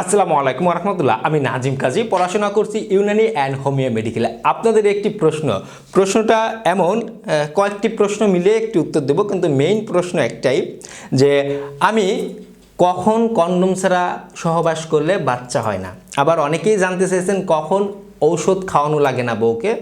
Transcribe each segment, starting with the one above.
আসসালামু আলাইকুম রহমতুল্লাহ। আমি নাজিম কাজী, পড়াশোনা করছি ইউনানি অ্যান্ড হোমিও মেডিকেলে। আপনাদের একটি প্রশ্ন, প্রশ্নটা এমন কয়েকটি প্রশ্ন মিলে একটি উত্তর দেব, কিন্তু মেইন প্রশ্ন একটাই যে আমি কখন কন্ডম ছাড়া সহবাস করলে বাচ্চা হয় না? আবার অনেকেই জানতে চাইছেন কখন ঔষধ খাওয়ানো লাগে না বউকে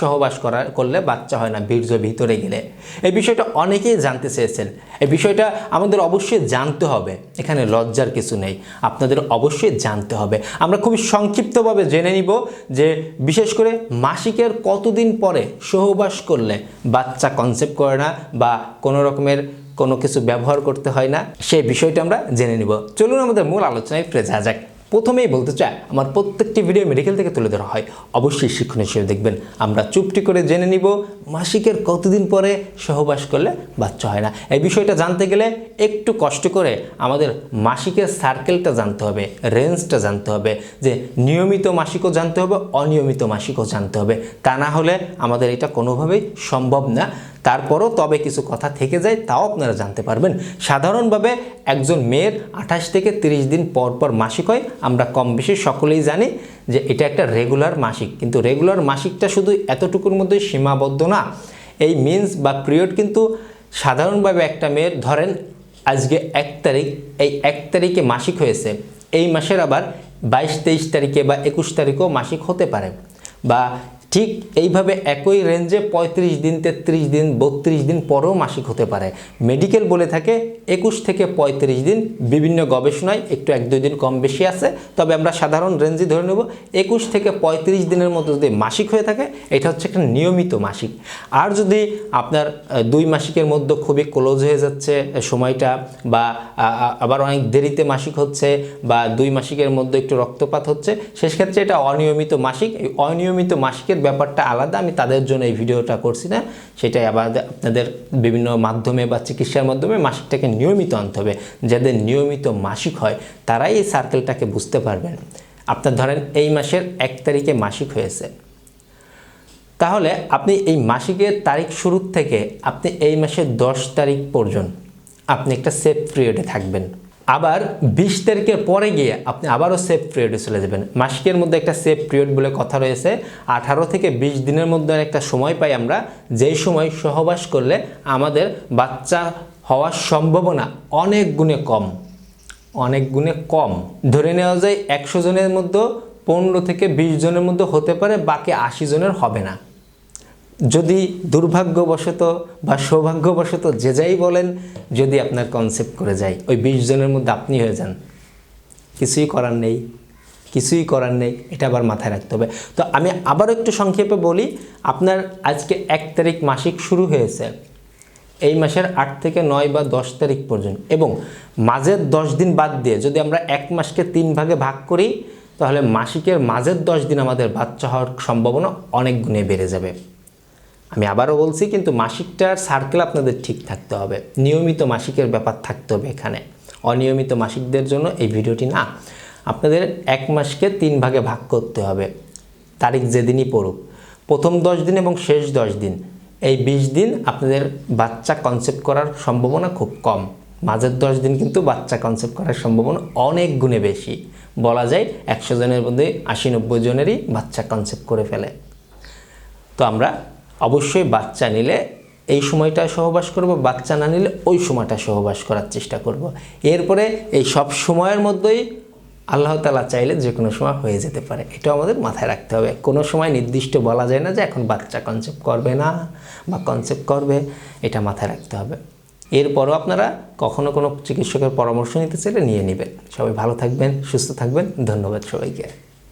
সহবাস করা, করলে বাচ্চা হয় না বীর্য ভিতরে গেলে। এই বিষয়টা অনেকেই জানতে চেয়েছেন। এই বিষয়টা আমাদের অবশ্যই জানতে হবে। এখানে লজ্জার কিছু নেই। আপনাদের অবশ্যই জানতে হবে। আমরা খুবই সংক্ষিপ্তভাবে জেনে নিব যে বিশেষ করে মাসিকের কতদিন পরে সহবাস করলে বাচ্চা কনসেপ্ট করে না বা কোনো রকমের কোনো কিছু ব্যবহার করতে হয় না, সেই বিষয়টা আমরা জেনে নিব। চলুন আমাদের মূল আলোচনায় ফিরে যাওয়া যাক। প্রথমেই বলতে চাই, আমার প্রত্যেকটি ভিডিও মেডিকেল থেকে তুলে ধরা হয়। অবশ্যই শিক্ষণ হিসেবে দেখবেন। আমরা চুপটি করে জেনে নিব মাসিকের কতদিন পরে সহবাস করলে বাচ্চা হয় না। এই বিষয়টা জানতে গেলে একটু কষ্ট করে আমাদের মাসিকের সার্কেলটা জানতে হবে রেঞ্জটা জানতে হবে, যে নিয়মিত মাসিকও জানতে হবে, অনিয়মিত মাসিকও জানতে হবে। তা না হলে আমাদের এটা কোনোভাবেই সম্ভব না। তারপরও তবে কিছু কথা থেকে যায়, তাও আপনারা জানতে পারবেন। সাধারণভাবে একজন মেয়ের আঠাশ থেকে 30 দিন পর পর মাসিক হয়। আমরা কম বেশি সকলেই জানি যে এটা একটা রেগুলার মাসিক। কিন্তু রেগুলার মাসিকটা শুধু এতটুকুর মধ্যে সীমাবদ্ধ না। এই মিন্স বা পিরিয়ড কিন্তু সাধারণভাবে একটা মেয়ের ধরেন আজকে এক তারিখ, এই এক তারিখে মাসিক হয়েছে। এই মাসের আবার বাইশ তেইশ তারিখে বা একুশ তারিখেও মাসিক হতে পারে। বা ঠিক এইভাবে একই রেঞ্জে পঁয়ত্রিশ দিন, তেত্রিশ দিন, বত্রিশ দিন পরেও মাসিক হতে পারে। মেডিকেল বলে থাকে, একুশ থেকে পঁয়ত্রিশ দিন, বিভিন্ন গবেষণায় একটু এক দুই দিন কম বেশি আছে, তবে আমরা সাধারণ রেঞ্জে ধরে নেব। একুশ থেকে পঁয়ত্রিশ দিনের মধ্যে যদি মাসিক হয়ে থাকে, এটা হচ্ছে একটা নিয়মিত মাসিক। আর যদি আপনার দুই মাসিকের মধ্যে খুবই ক্লোজ হয়ে যাচ্ছে সময়টা বা আবার অনেক দেরিতে মাসিক হচ্ছে বা দুই মাসিকের মধ্যে একটু রক্তপাত হচ্ছে সেক্ষেত্রে এটা অনিয়মিত মাসিক। এই অনিয়মিত মাসিকের ব্যাপারটা আলাদা, আমি তাদের জন্য এই ভিডিওটা করছি না। সেটাই আবার আপনাদের বিভিন্ন মাধ্যমে বা চিকিৎসার মাধ্যমে মাসিকটাকে নিয়মিত আনতে হবে। যাদের নিয়মিত মাসিক হয়, তারাই এই সার্কেলটাকে বুঝতে পারবেন। আপনার ধরেন এই মাসের এক তারিখে মাসিক হয়েছে। তাহলে আপনি এই মাসিকের তারিখ শুরুর থেকে আপনি এই মাসের দশ তারিখ পর্যন্ত আপনি একটা সেফ পিরিয়ডে থাকবেন। আবার বিশ তারিখের পরে গিয়ে আপনি আবারও সেফ পিরিয়ডে চলে যাবেন। মাসিকের মধ্যে একটা সেফ পিরিয়ড বলে কথা রয়েছে। আঠারো থেকে বিশ দিনের মধ্যে একটা সময় পাই আমরা, যেই সময় সহবাস করলে আমাদের বাচ্চা হওয়ার সম্ভাবনা অনেক গুণে কম। অনেক গুণে কম। ধরে নেওয়া যায় একশো জনের মধ্যে পনেরো থেকে বিশ জনের মধ্যে হতে পারে, বাকি আশি জনের হবে না। যদি দুর্ভাগ্যবশত বা সৌভাগ্যবশত যে যাই বলেন, যদি আপনার কনসেপ্ট করে যায়, ওই বিশ জনের মধ্যে আপনি হয়ে যান। কিছুই করার নেই, কিছুই করার নেই, এটা আবার মাথায় রাখতে হবে। তো আমি আবার একটু সংক্ষেপে বলি, আপনার আজকে এক তারিখ মাসিক শুরু হয়েছে, এই মাসের আট থেকে নয় বা দশ তারিখ পর্যন্ত। এবং মাঝের দশ দিন বাদ দিয়ে যদি আমরা এক মাসকে তিন ভাগে ভাগ করি, তাহলে মাসিকের মাঝের দশ দিন আমাদের বাচ্চা হওয়ার সম্ভাবনা অনেক গুণে বেড়ে যাবে। আমি আবারও বলছি, কিন্তু মাসিকটার সার্কেল আপনাদের ঠিক থাকতে হবে। নিয়মিত মাসিকের ব্যাপার থাকতে হবে এখানে। অনিয়মিত মাসিকদের জন্য এই ভিডিওটি না। আপনাদের এক মাসকে তিন ভাগে ভাগ করতে হবে। তারিখ যেদিনই পড়ুক। প্রথম দশ দিন এবং শেষ দশ দিন। এই বিশ দিন আপনাদের বাচ্চা কনসেপ্ট করার সম্ভাবনা খুব কম। মাঝের দশ দিন কিন্তু বাচ্চা কনসেপ্ট করার সম্ভাবনা অনেক গুণে বেশি। বলা যায় একশো জনের মধ্যে আশি নব্বই জনেরই বাচ্চা কনসেপ্ট করে ফেলে। তো আমরা অবশ্যই বাচ্চা নিলে এই সময়টা সহবাস করব, বাচ্চা না নিলে ওই সময়টা সহবাস করার চেষ্টা করব। এরপরে এই সব সময়ের মধ্যেই আল্লাহ তালা চাইলে যে কোনো সময় হয়ে যেতে পারে। এটাও আমাদের মাথায় রাখতে হবে। কোনো সময় নির্দিষ্ট বলা যায় না যে এখন বাচ্চা কনসেপ্ট করবে না বা কনসেপ্ট করবে, এটা মাথায় রাখতে হবে। এরপরও আপনারা কখনো কোনো চিকিৎসকের পরামর্শ নিতে চাইলে নিয়ে নেবেন। সবাই ভালো থাকবেন, সুস্থ থাকবেন। ধন্যবাদ সবাইকে।